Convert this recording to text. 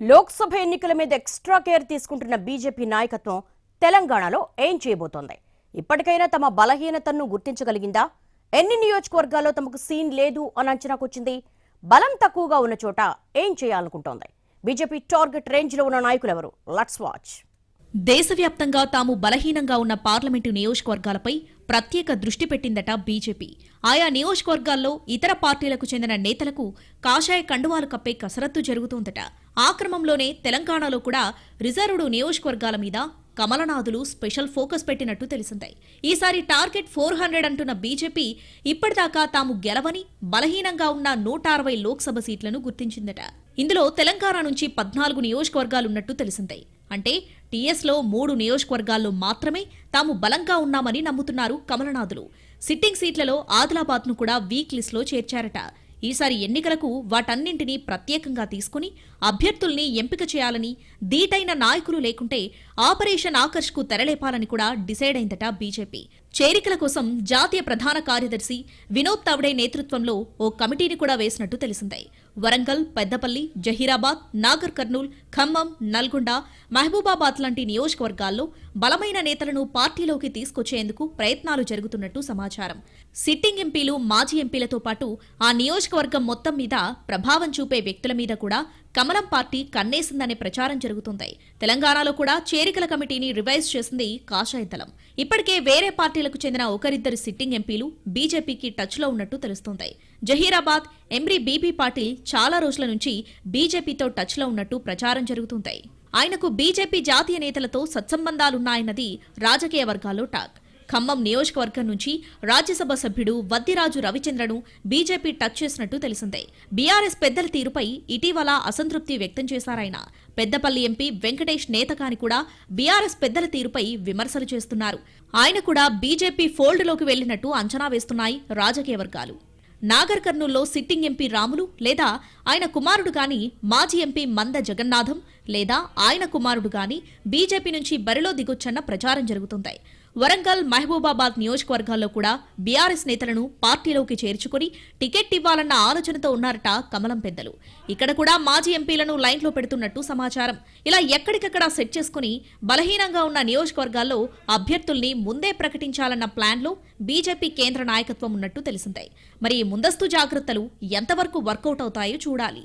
లోక్సభ ఎన్నికల మీద extra care తీసుకుంటున్న బీజేపీ నాయకత్వం తెలంగాణలో ఏం చేయబోతోంది? ఇప్పటికైనా తమ బలహీనతను గుర్తించగలిగిందా? ఎన్ని నియోజకవర్గాల్లో తమకు సీన్ లేదు అని అంచనాకొచ్చింది బలం తక్కువగా ఉన్న చోట ఏం చేయాలనుకుంటోంది? బీజేపీ టార్గెట్ రేంజ్లో ఉన్న నాయకులెవరు? లట్స్ వాచ్. దేశవ్యాప్తంగా తాము బలహీనంగా ఉన్న పార్లమెంటు నియోజకవర్గాలపై ప్రత్యేక దృష్టి పెట్టిందట బీజేపీ. ఆయా నియోజకవర్గాల్లో ఇతర పార్టీలకు చెందిన నేతలకు కాషాయ కండువాలు కప్పే కసరత్తు జరుగుతోందట. ఆ క్రమంలోనే తెలంగాణలో కూడా రిజర్వ్డ్ నియోజకవర్గాల మీద కమలనాథులు స్పెషల్ ఫోకస్ పెట్టినట్టు తెలిసిందే. ఈసారి టార్గెట్ ఫోర్ హండ్రెడ్ అంటున్న బీజేపీ ఇప్పటిదాకా తాము గెలవని బలహీనంగా ఉన్న నూట అరవై లోక్సభ సీట్లను గుర్తించిందట. ఇందులో తెలంగాణ నుంచి పద్నాలుగు నియోజకవర్గాలున్నట్టు తెలిసిందే. అంటే టీఎస్లో మూడు నియోజకవర్గాల్లో మాత్రమే తాము బలంగా ఉన్నామని నమ్ముతున్నారు కమలనాథులు. సిట్టింగ్ సీట్లలో ఆదిలాబాద్ను కూడా వీక్ లిస్ట్లో చేర్చారట. ఈసారి ఎన్నికలకు వాటన్నింటినీ ప్రత్యేకంగా తీసుకుని అభ్యర్థుల్ని ఎంపిక చేయాలని దీటైన నాయకులు లేకుంటే ఆపరేషన్ ఆకర్ష్కు తెరలేపాలని కూడా డిసైడ్ అయిందట బీజేపీ. చేరికల కోసం జాతీయ ప్రధాన కార్యదర్శి వినోద్ తావడే నేతృత్వంలో ఓ కమిటీని కూడా వేసినట్టు తెలిసిందే. వరంగల్ పెద్దపల్లి జహీరాబాద్ నాగర్ కర్నూల్ ఖమ్మం నల్గొండ మహబూబాబాద్ లాంటి నియోజకవర్గాల్లో బలమైన నేతలను పార్టీలోకి తీసుకొచ్చేందుకు ప్రయత్నాలు జరుగుతున్నట్టు సమాచారం. సిట్టింగ్ ఎంపీలు మాజీ ఎంపీలతో పాటు ఆ నియోజకవర్గం మొత్తం మీద ప్రభావం చూపే వ్యక్తుల మీద కూడా కమలం పార్టీ కన్నేసిందనే ప్రచారం జరుగుతుంది. తెలంగాణలో కూడా చేరికల కమిటీని రివైజ్ చేసింది కాషాయ ఇప్పటికే వేరే పార్టీలకు చెందిన ఒకరిద్దరు సిట్టింగ్ ఎంపీలు బీజేపీకి టచ్లో ఉన్నట్టు తెలుస్తోంది. జహీరాబాద్ ఎంబ్రీ బీబీ పాటిల్ చాలా రోజుల నుంచి బీజేపీతో టచ్లో ఉన్నట్టు ప్రచారం జరుగుతుంది. ఆయనకు బీజేపీ జాతీయ నేతలతో సత్సంబంధాలున్నాయన్నది రాజకీయ వర్గాల్లో టాక్. ఖమ్మం నియోజకవర్గం నుంచి రాజ్యసభ సభ్యుడు వద్దిరాజు రవిచంద్రను బీజేపీ టచ్ చేసినట్టు తెలిసిందే. బీఆర్ఎస్ పెద్దల తీరుపై ఇటీవల అసంతృప్తి వ్యక్తం చేశారాయన పెద్దపల్లి ఎంపీ వెంకటేష్ నేతకాని కూడా బీఆర్ఎస్ పెద్దల తీరుపై విమర్శలు చేస్తున్నారు. ఆయన కూడా బీజేపీ ఫోల్డ్లోకి వెళ్ళినట్టు అంచనా వేస్తున్నాయి రాజకీయ వర్గాలు. నాగర్ కర్నూల్లో సిట్టింగ్ ఎంపీ రాములు లేదా ఆయన కుమారుడు గాని మాజీ ఎంపీ మంద జగన్నాథం లేదా ఆయన కుమారుడు గాని బీజేపీ నుంచి బరిలో దిగొచ్చన్న ప్రచారం జరుగుతుంది. వరంగల్ మహబూబాబాద్ నియోజకవర్గాల్లో కూడా బీఆర్ఎస్ నేతలను పార్టీలోకి చేర్చుకుని టికెట్ ఇవ్వాలన్న ఆలోచనతో ఉన్నారట కమలం పెద్దలు. ఇక్కడ కూడా మాజీ ఎంపీలను లైన్లో పెడుతున్నట్టు సమాచారం. ఇలా ఎక్కడికక్కడ సెట్ చేసుకుని బలహీనంగా ఉన్న నియోజకవర్గాల్లో అభ్యర్థుల్ని ముందే ప్రకటించాలన్న ప్లాన్లో బీజేపీ కేంద్ర నాయకత్వం ఉన్నట్టు తెలిసిందే. మరి ముందస్తు జాగ్రత్తలు ఎంతవరకు వర్కౌట్ అవుతాయో చూడాలి.